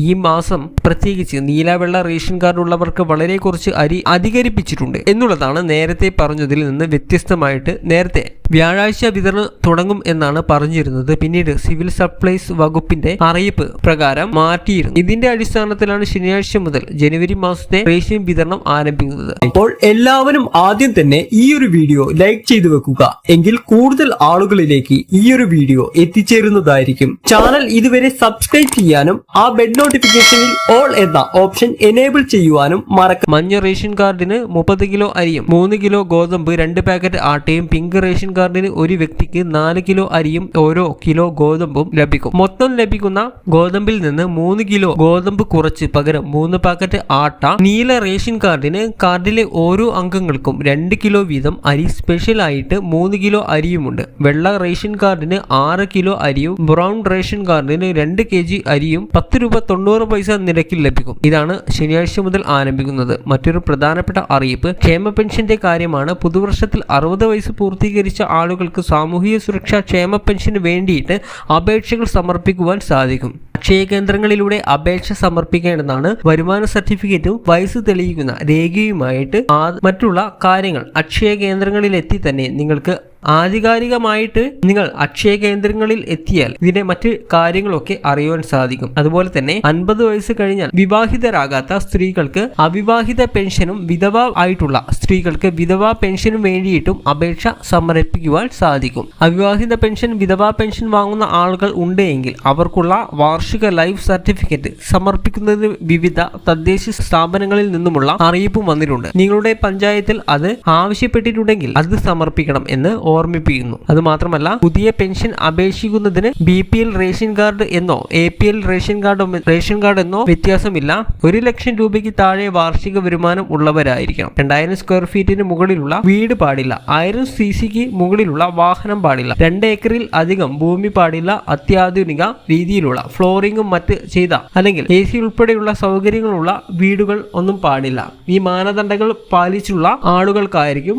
ഈ മാസം പ്രത്യേകിച്ച് നീലവെള്ള റേഷൻ കാർഡ് ഉള്ളവർക്ക് വളരെ കുറച്ച് അരി അധികരിപ്പിച്ചിട്ടുണ്ട് എന്നുള്ളതാണ് നേരത്തെ പറഞ്ഞതിൽ നിന്ന് വ്യത്യസ്തമായിട്ട് നേരത്തെ വ്യാഴാഴ്ച വിതരണം തുടങ്ങും എന്നാണ് പറഞ്ഞിരുന്നത്. പിന്നീട് സിവിൽ സപ്ലൈസ് വകുപ്പിന്റെ അറിയിപ്പ് പ്രകാരം മാറ്റിയിരുന്നു. ഇതിന്റെ അടിസ്ഥാനത്തിലാണ് ശനിയാഴ്ച മുതൽ ജനുവരി മാസത്തെ റേഷൻ വിതരണം ആരംഭിക്കുന്നത്. അപ്പോൾ എല്ലാവരും ആദ്യം തന്നെ ഈ ഒരു വീഡിയോ ലൈക്ക് ചെയ്തു വെക്കുക. എങ്കിൽ കൂടുതൽ ആളുകളിലേക്ക് ഈ ഒരു വീഡിയോ എത്തിച്ചേരുന്നതായിരിക്കും. ചാനൽ ഇതുവരെ സബ്സ്ക്രൈബ് ചെയ്യാനും ആ ബെഡ് നോട്ടിഫിക്കേഷനിൽ ഓൾ എന്ന ഓപ്ഷൻ എനേബിൾ ചെയ്യുവാനും മറക്ക മഞ്ഞ റേഷൻ കാർഡിന് മുപ്പത് കിലോ അരിയും മൂന്ന് കിലോ ഗോതമ്പ് രണ്ട് പാക്കറ്റ് ആട്ടയും പിങ്ക് റേഷൻ കാർഡിന് ഒരു വ്യക്തിക്ക് നാല് കിലോ അരിയും ഓരോ കിലോ ഗോതമ്പും ലഭിക്കും. മൊത്തം ലഭിക്കുന്ന ഗോതമ്പിൽ നിന്ന് മൂന്ന് കിലോ ഗോതമ്പ് കുറച്ച് പകരം മൂന്ന് പാക്കറ്റ് ആട്ട നീല റേഷൻ കാർഡിന് കാർഡിലെ ഓരോ അംഗങ്ങൾക്കും രണ്ട് കിലോ വീതം അരി സ്പെഷ്യൽ ആയിട്ട് മൂന്ന് കിലോ അരിയുമുണ്ട്. വെള്ള റേഷൻ കാർഡിന് ആറ് കിലോ അരിയും ബ്രൗൺ റേഷൻ കാർഡിന് രണ്ട് കെ ജി അരിയും പത്ത് രൂപ തൊണ്ണൂറ് പൈസ നിരക്കിൽ ലഭിക്കും. ഇതാണ് ശനിയാഴ്ച മുതൽ ആരംഭിക്കുന്നത്. മറ്റൊരു പ്രധാനപ്പെട്ട അറിയിപ്പ് ക്ഷേമ പെൻഷന്റെ കാര്യമാണ് പുതുവർഷത്തിൽ അറുപത് വയസ്സ് പൂർത്തീകരിച്ച ആളുകൾക്ക് സാമൂഹിക സുരക്ഷാ ക്ഷേമ പെൻഷന് വേണ്ടിയിട്ട് അപേക്ഷകൾ സമർപ്പിക്കുവാൻ സാധിക്കും. അക്ഷയ കേന്ദ്രങ്ങളിലൂടെ അപേക്ഷ സമർപ്പിക്കേണ്ടതാണ്. വരുമാന സർട്ടിഫിക്കറ്റും വയസ്സ് തെളിയിക്കുന്ന രേഖയുമായിട്ട് മറ്റുള്ള കാര്യങ്ങൾ അക്ഷയ കേന്ദ്രങ്ങളിലെത്തി തന്നെ നിങ്ങൾക്ക് ആധികാരികമായിട്ട് നിങ്ങൾ അക്ഷയ കേന്ദ്രങ്ങളിൽ എത്തിയാൽ ഇതിന്റെ മറ്റ് കാര്യങ്ങളൊക്കെ അറിയുവാൻ സാധിക്കും. അതുപോലെ തന്നെ അൻപത് വയസ്സ് കഴിഞ്ഞാൽ വിവാഹിതരാകാത്ത സ്ത്രീകൾക്ക് അവിവാഹിത പെൻഷനും വിധവ ആയിട്ടുള്ള സ്ത്രീകൾക്ക് വിധവ പെൻഷനും വേണ്ടിയിട്ടും അപേക്ഷ സമർപ്പിക്കുവാൻ സാധിക്കും. അവിവാഹിത പെൻഷൻ വിധവ പെൻഷൻ വാങ്ങുന്ന ആളുകൾ ഉണ്ടെങ്കിൽ അവർക്കുള്ള വാർഷിക ലൈഫ് സർട്ടിഫിക്കറ്റ് സമർപ്പിക്കുന്നതിന് വിവിധ തദ്ദേശ സ്ഥാപനങ്ങളിൽ നിന്നുമുള്ള അറിയിപ്പും വന്നിട്ടുണ്ട്. നിങ്ങളുടെ പഞ്ചായത്തിൽ അത് ആവശ്യപ്പെട്ടിട്ടുണ്ടെങ്കിൽ അത് സമർപ്പിക്കണം എന്ന് ഓർമ്മിപ്പിക്കുന്നു. അത് മാത്രമല്ല പുതിയ pension അപേക്ഷിക്കുന്നതിന് B P L ration card എന്നോ A P L ration card ration card എന്നോ വ്യത്യാസമില്ല. ഒരു ലക്ഷം രൂപയ്ക്ക് താഴെ വാർഷിക വരുമാനം ഉള്ളവരായിരിക്കണം. രണ്ടായിരം സ്ക്വയർ ഫീറ്റിന് മുകളിലുള്ള വീട് പാടില്ല. ആയിരം സി സിക്ക് മുകളിലുള്ള വാഹനം പാടില്ല. രണ്ട് ഏക്കറിൽ അധികം ഭൂമി പാടില്ല. അത്യാധുനിക രീതിയിലുള്ള ഫ്ലോറിംഗും മറ്റ് ചെയ്ത അല്ലെങ്കിൽ എ സി ഉൾപ്പെടെയുള്ള സൗകര്യങ്ങളുള്ള വീടുകൾ ഒന്നും പാടില്ല. ഈ മാനദണ്ഡങ്ങൾ പാലിച്ചുള്ള ആളുകൾക്കായിരിക്കും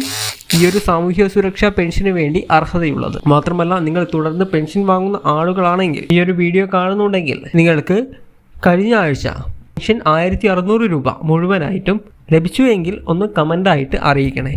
ഈ ഒരു സാമൂഹ്യ സുരക്ഷാ പെൻഷന് വേണ്ടി അർഹതയുള്ളത്. മാത്രമല്ല നിങ്ങൾ തുടർന്ന് പെൻഷൻ വാങ്ങുന്ന ആളുകളാണെങ്കിൽ ഈ ഒരു വീഡിയോ കാണുന്നുണ്ടെങ്കിൽ നിങ്ങൾക്ക് കഴിഞ്ഞ ആഴ്ച പെൻഷൻ ആയിരത്തി അറുന്നൂറ് രൂപ മുഴുവനായിട്ടും ലഭിച്ചു എങ്കിൽ ഒന്ന് കമന്റായിട്ട് അറിയിക്കണേ.